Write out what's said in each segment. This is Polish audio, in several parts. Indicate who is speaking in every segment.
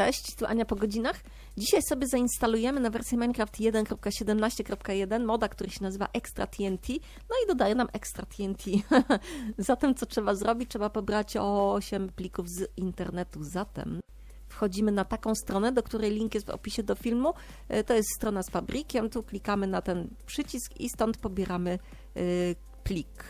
Speaker 1: Cześć, tu Ania po godzinach. Dzisiaj sobie zainstalujemy na wersję Minecraft 1.17.1 moda, który się nazywa Extra TNT, no i dodaje nam Extra TNT. Zatem co trzeba zrobić? Trzeba pobrać 8 plików z internetu. Zatem wchodzimy na taką stronę, do której link jest w opisie do filmu. E, To jest strona z fabrykiem, tu klikamy na ten przycisk i stąd pobieramy y, plik.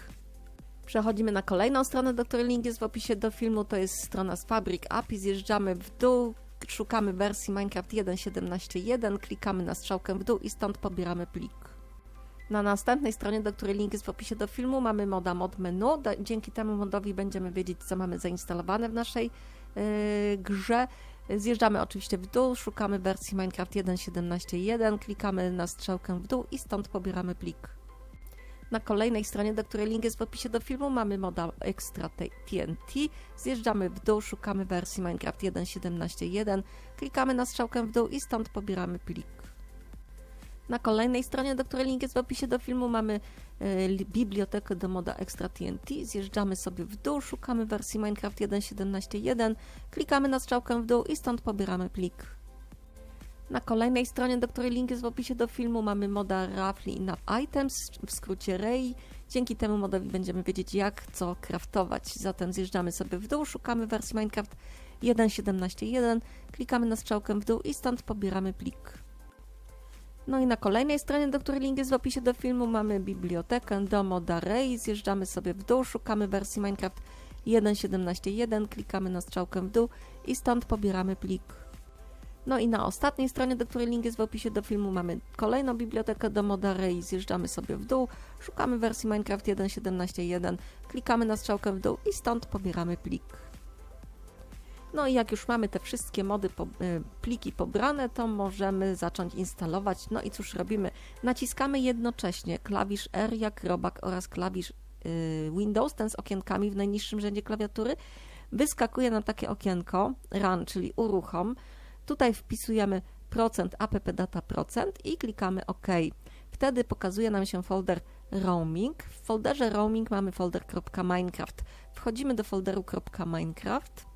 Speaker 1: Przechodzimy na kolejną stronę, do której link jest w opisie do filmu. To jest strona z Fabric API. Zjeżdżamy w dół, szukamy wersji Minecraft 1.17.1, klikamy na strzałkę w dół i stąd pobieramy plik. Na następnej stronie, do której link jest w opisie do filmu, mamy moda mod menu. Dzięki temu modowi będziemy wiedzieć, co mamy zainstalowane w naszej yy, grze. Zjeżdżamy oczywiście w dół, szukamy wersji Minecraft 1.17.1, klikamy na strzałkę w dół i stąd pobieramy plik. Na kolejnej stronie, do której link jest w opisie do filmu, mamy moda Extra TNT. Zjeżdżamy w dół, szukamy wersji Minecraft 1.17.1, klikamy na strzałkę w dół i stąd pobieramy plik. Na kolejnej stronie, do której link jest w opisie do filmu, mamy e, li- bibliotekę do moda Extra TNT. Zjeżdżamy sobie w dół, szukamy wersji Minecraft 1.17.1, klikamy na strzałkę w dół i stąd pobieramy plik. Na kolejnej stronie, do której link jest w opisie do filmu, mamy moda Roughly Enough Items, w skrócie RAI. Dzięki temu modowi będziemy wiedzieć, jak co craftować. Zatem zjeżdżamy sobie w dół, szukamy wersji Minecraft 1.17.1, klikamy na strzałkę w dół i stąd pobieramy plik. No i na kolejnej stronie, do której link jest w opisie do filmu, mamy bibliotekę do moda RAI. Zjeżdżamy sobie w dół, szukamy wersji Minecraft 1.17.1, klikamy na strzałkę w dół i stąd pobieramy plik. No i na ostatniej stronie, do której link jest w opisie do filmu, mamy kolejną bibliotekę do moda RAI. Zjeżdżamy sobie w dół, szukamy wersji Minecraft 1.17.1, klikamy na strzałkę w dół i stąd pobieramy plik. No i jak już mamy te wszystkie mody, po, y, pliki pobrane, to możemy zacząć instalować. No i cóż robimy? Naciskamy jednocześnie klawisz R jak robak oraz klawisz y, Windows, ten z okienkami w najniższym rzędzie klawiatury. Wyskakuje nam takie okienko run, czyli uruchom. Tutaj wpisujemy procent app data procent i klikamy OK. Wtedy pokazuje nam się folder roaming. W folderze roaming mamy folder .minecraft. Wchodzimy do folderu .minecraft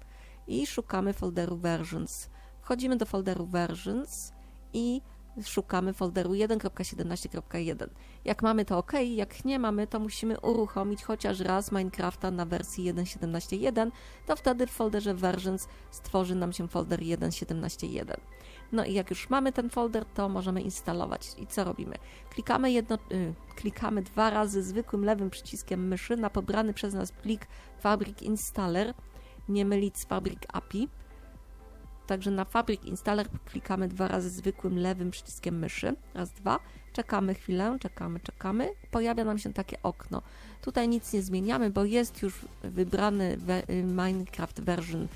Speaker 1: i szukamy folderu versions. Wchodzimy do folderu versions i szukamy folderu 1.17.1. Jak mamy to OK, jak nie mamy, to musimy uruchomić chociaż raz Minecrafta na wersji 1.17.1, to wtedy w folderze versions stworzy nam się folder 1.17.1. No i jak już mamy ten folder, to możemy instalować. I co robimy? Klikamy, jedno, y, klikamy dwa razy zwykłym lewym przyciskiem myszy na pobrany przez nas plik Fabric Installer, nie mylić z Fabric API. Także na Fabric Installer klikamy dwa razy zwykłym lewym przyciskiem myszy. Raz, dwa. Czekamy chwilę, czekamy, czekamy. Pojawia nam się takie okno. Tutaj nic nie zmieniamy, bo jest już wybrany y, Minecraft version,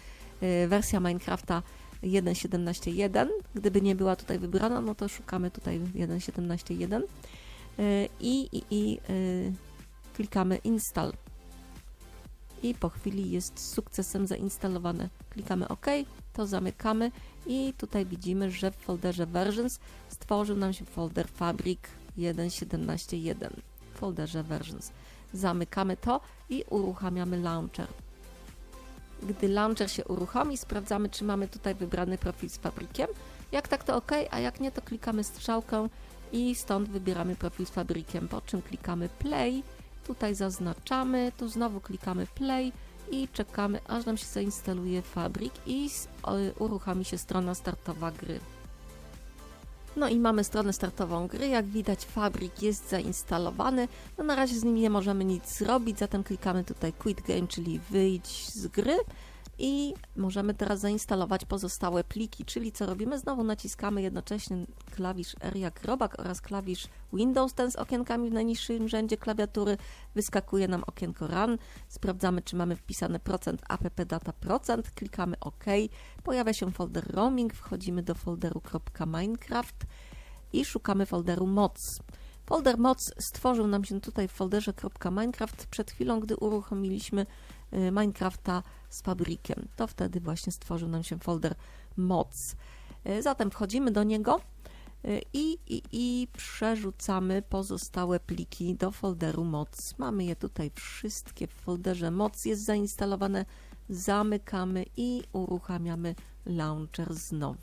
Speaker 1: y, wersja Minecrafta 1.17.1. Gdyby nie była tutaj wybrana, no to szukamy tutaj 1.17.1 y, i, i, i klikamy install. I po chwili jest sukcesem zainstalowane. Klikamy OK, to zamykamy i tutaj widzimy, że w folderze versions stworzył nam się folder Fabric 1.17.1 w folderze versions. Zamykamy to i uruchamiamy launcher. Gdy launcher się uruchomi, sprawdzamy, czy mamy tutaj wybrany profil z fabrykiem. Jak tak, to OK, a jak nie, to klikamy strzałkę i stąd wybieramy profil z fabrykiem, po czym klikamy play. Tutaj zaznaczamy, tu znowu klikamy play i czekamy, aż nam się zainstaluje fabryk i uruchomi się strona startowa gry. No i mamy stronę startową gry. Jak widać, fabryk jest zainstalowany. No na razie z nim nie możemy nic zrobić, zatem klikamy tutaj Quit Game, czyli wyjdź z gry. I możemy teraz zainstalować pozostałe pliki, czyli co robimy? Znowu naciskamy jednocześnie klawisz R jak robak oraz klawisz Windows, ten z okienkami w najniższym rzędzie klawiatury. Wyskakuje nam okienko Run. Sprawdzamy, czy mamy wpisane procent app data procent. Klikamy OK. Pojawia się folder roaming. Wchodzimy do folderu .minecraft i szukamy folderu moc. Folder moc stworzył nam się tutaj w folderze .minecraft przed chwilą, gdy uruchomiliśmy Minecrafta z fabrykiem. To wtedy właśnie stworzył nam się folder moc. Y, Zatem wchodzimy do niego y, i, i, i przerzucamy pozostałe pliki do folderu moc. Mamy je tutaj wszystkie w folderze moc. Jest zainstalowane zamykamy i uruchamiamy launcher znowu.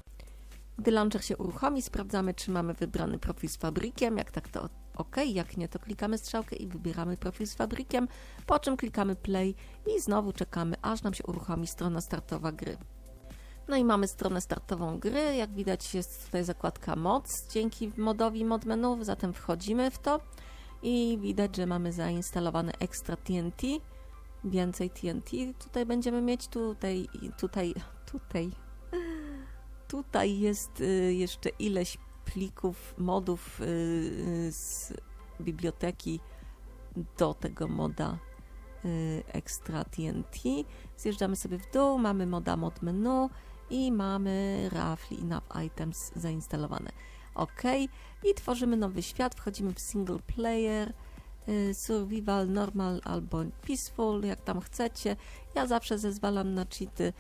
Speaker 1: Gdy launcher się uruchomi, sprawdzamy, czy mamy wybrany profil z fabrykiem. Jak tak, to OK. Jak nie, to klikamy strzałkę i wybieramy profil z fabrykiem, po czym klikamy play i znowu czekamy, aż nam się uruchomi strona startowa gry. No i mamy stronę startową gry. Jak widać, jest tutaj zakładka moc dzięki modowi mod menu, zatem wchodzimy w to i widać, że mamy zainstalowane Extra TNT. Więcej TNT tutaj będziemy mieć. Tutaj, tutaj, tutaj. Tutaj jest y, jeszcze ileś plików, modów y, y, z biblioteki do tego moda y, Extra TNT. Zjeżdżamy sobie w dół, mamy moda mod menu i mamy Roughly Enough Items zainstalowane. OK. I tworzymy nowy świat, wchodzimy w single player, survival, normal albo peaceful, jak tam chcecie. Ja zawsze zezwalam na cheaty,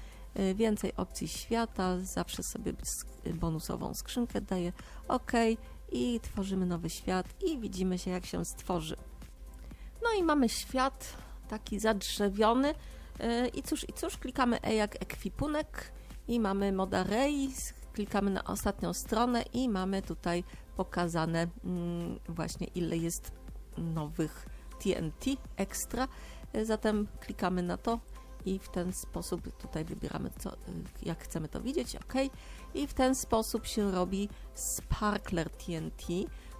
Speaker 1: więcej opcji świata, zawsze sobie bonusową skrzynkę daję. OK. I tworzymy nowy świat i widzimy się jak się stworzy. No i mamy świat taki zadrzewiony. Y, I cóż, i cóż, klikamy E jak ekwipunek i mamy moda Race, klikamy na ostatnią stronę i mamy tutaj pokazane mm, właśnie ile jest nowych TNT extra. Y, Zatem klikamy na to i w ten sposób tutaj wybieramy co, y, jak chcemy to widzieć, ok. I w ten sposób się robi sparkler TNT,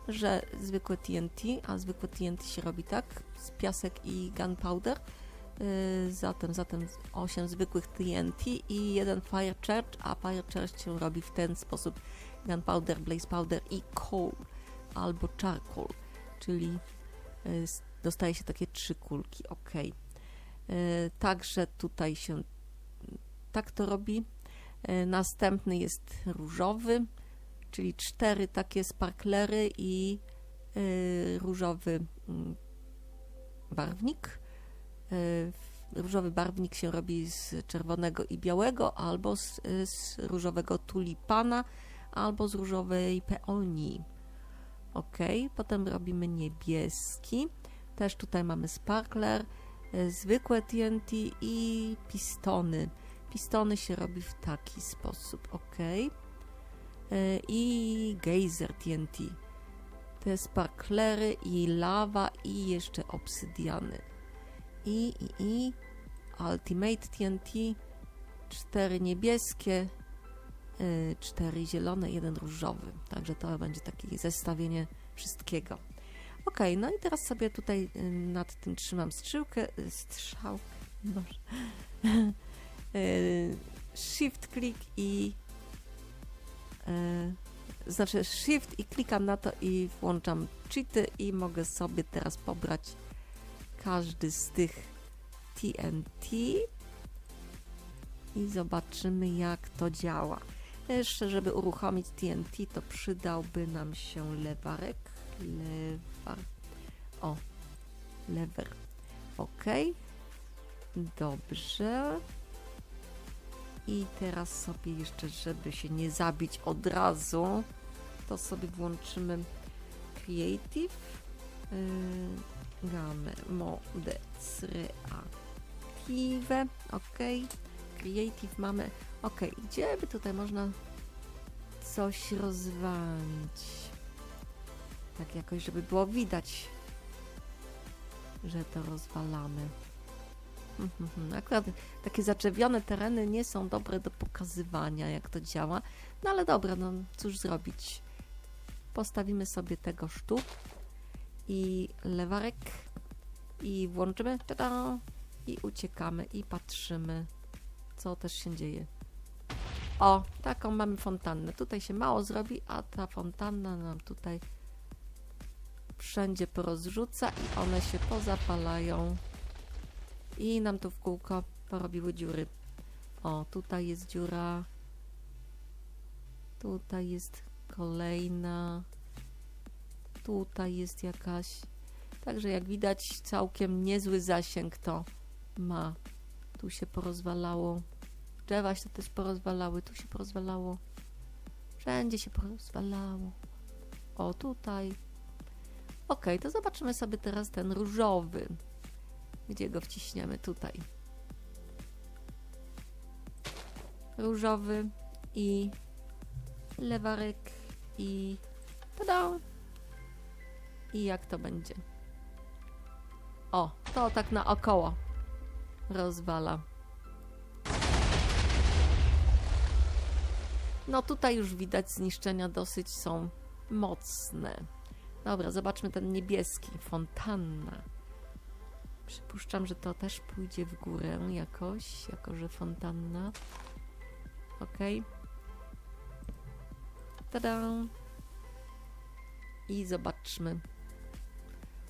Speaker 1: że zwykłe TNT, a zwykłe TNT się robi tak, z piasek i gunpowder. Yy, Zatem, zatem 8 zwykłych TNT i jeden Fire Charge, a Fire Charge się robi w ten sposób Gunpowder, Blaze Powder i Coal albo Charcoal, czyli s- dostaje się takie trzy kulki, ok. Yy, Także tutaj się tak to robi. Yy, Następny jest różowy, czyli cztery takie sparklery i yy, różowy mm, barwnik. Różowy barwnik się robi z czerwonego i białego, albo z, z różowego tulipana, albo z różowej peonii. Ok, potem robimy niebieski. Też tutaj mamy sparkler, zwykłe TNT i pistony. Pistony się robi w taki sposób, ok. Y, I geyser TNT. Te sparklery i lawa i jeszcze obsydiany i, i, i Ultimate TNT, cztery niebieskie, y, cztery zielone, jeden różowy. Także to będzie takie zestawienie wszystkiego. Ok, no i teraz sobie tutaj nad tym trzymam strzałkę, y, strzał, Boże. Y, shift klik i y, znaczy shift i klikam na to i włączam cheaty i mogę sobie teraz pobrać każdy z tych TNT i zobaczymy jak to działa. Jeszcze, żeby uruchomić TNT, to przydałby nam się lewarek. Lewar. O, lever. Ok. Dobrze. I teraz sobie jeszcze, żeby się nie zabić od razu, to sobie włączymy Creative. Yy, gamę mode creative ok creative mamy ok gdzie by tutaj można coś rozwalić tak jakoś żeby było widać że to rozwalamy Mhm, Akurat takie zaczewione tereny nie są dobre do pokazywania, jak to działa. No ale dobra, no cóż zrobić. Postawimy sobie tego sztuk i lewarek i włączymy tada, i uciekamy i patrzymy co też się dzieje o, taką mamy fontannę tutaj się mało zrobi, a ta fontanna nam tutaj wszędzie porozrzuca i one się pozapalają i nam tu w kółko porobiły dziury o, tutaj jest dziura tutaj jest kolejna tutaj jest jakaś Także jak widać całkiem niezły zasięg to ma. Tu się porozwalało. Drzewa się też porozwalały, tu się porozwalało. Wszędzie się porozwalało. O, tutaj. Ok, to zobaczymy sobie teraz ten różowy. Gdzie go wciśniemy? Tutaj. różowy i lewarek i tada! I jak to będzie? O, to tak naokoło rozwala. No tutaj już widać zniszczenia dosyć są mocne. Dobra, zobaczmy ten niebieski, fontanna. Przypuszczam, że to też pójdzie w górę jakoś, jako że fontanna. Ok. Tada! I zobaczmy.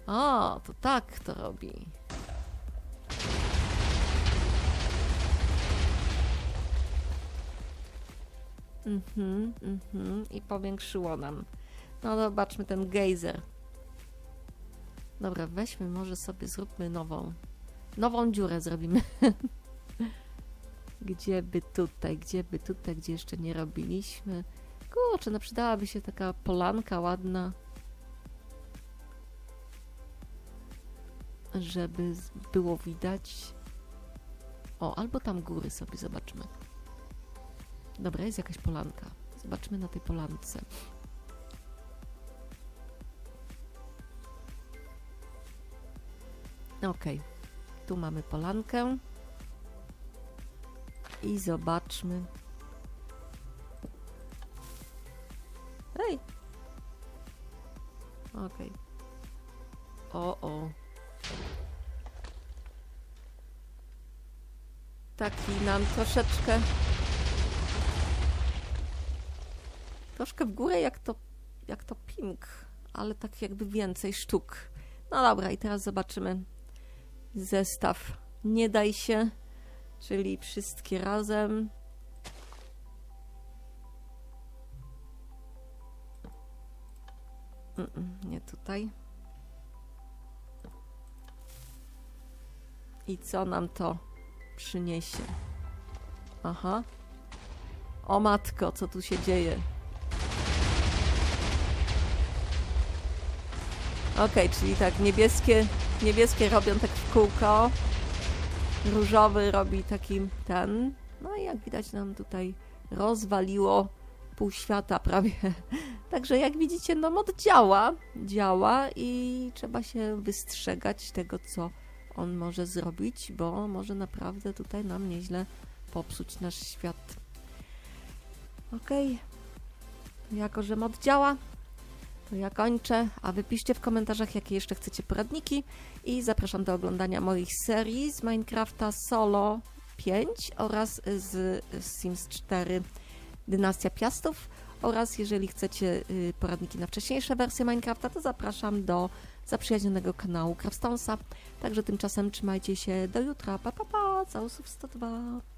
Speaker 1: O, to tak to robi. Mhm, mhm. I powiększyło nam. No zobaczmy ten gejzer. Dobra, weźmy może sobie, zróbmy nową. Nową dziurę zrobimy. gdzie by tutaj, gdzie by tutaj, gdzie jeszcze nie robiliśmy. Kurczę, no przydałaby się taka polanka ładna. Żeby było widać. O, albo tam góry sobie zobaczmy. Dobra, jest jakaś polanka. Zobaczmy na tej polance. Okej, tu mamy polankę. I zobaczmy. Ej! Okej. O, o. Taki nam troszeczkę. Troszkę w górę jak to, jak to pink, ale tak jakby więcej sztuk. No dobra, i teraz zobaczymy zestaw. Nie daj się, czyli wszystkie razem. Nie tutaj. I co nam to przyniesie? Aha. O matko, co tu się dzieje? Okej, czyli tak, niebieskie, niebieskie robią tak w kółko. Różowy robi taki ten. No i jak widać nam tutaj rozwaliło pół świata prawie. Także jak widzicie, no mod działa, działa i trzeba się wystrzegać tego, co on może zrobić, bo może naprawdę tutaj nam nieźle popsuć nasz świat. Okej. Jako, że mod działa, to ja kończę, a wy piszcie w komentarzach, jakie jeszcze chcecie poradniki i zapraszam do oglądania moich serii z Minecrafta Solo 5 oraz z Sims 4 Dynastia Piastów oraz jeżeli chcecie y, poradniki na wcześniejsze wersje Minecrafta, to zapraszam do zaprzyjaźnionego kanału Craftstonesa. Także tymczasem trzymajcie się do jutra. Pa, pa, pa. Całusów 102.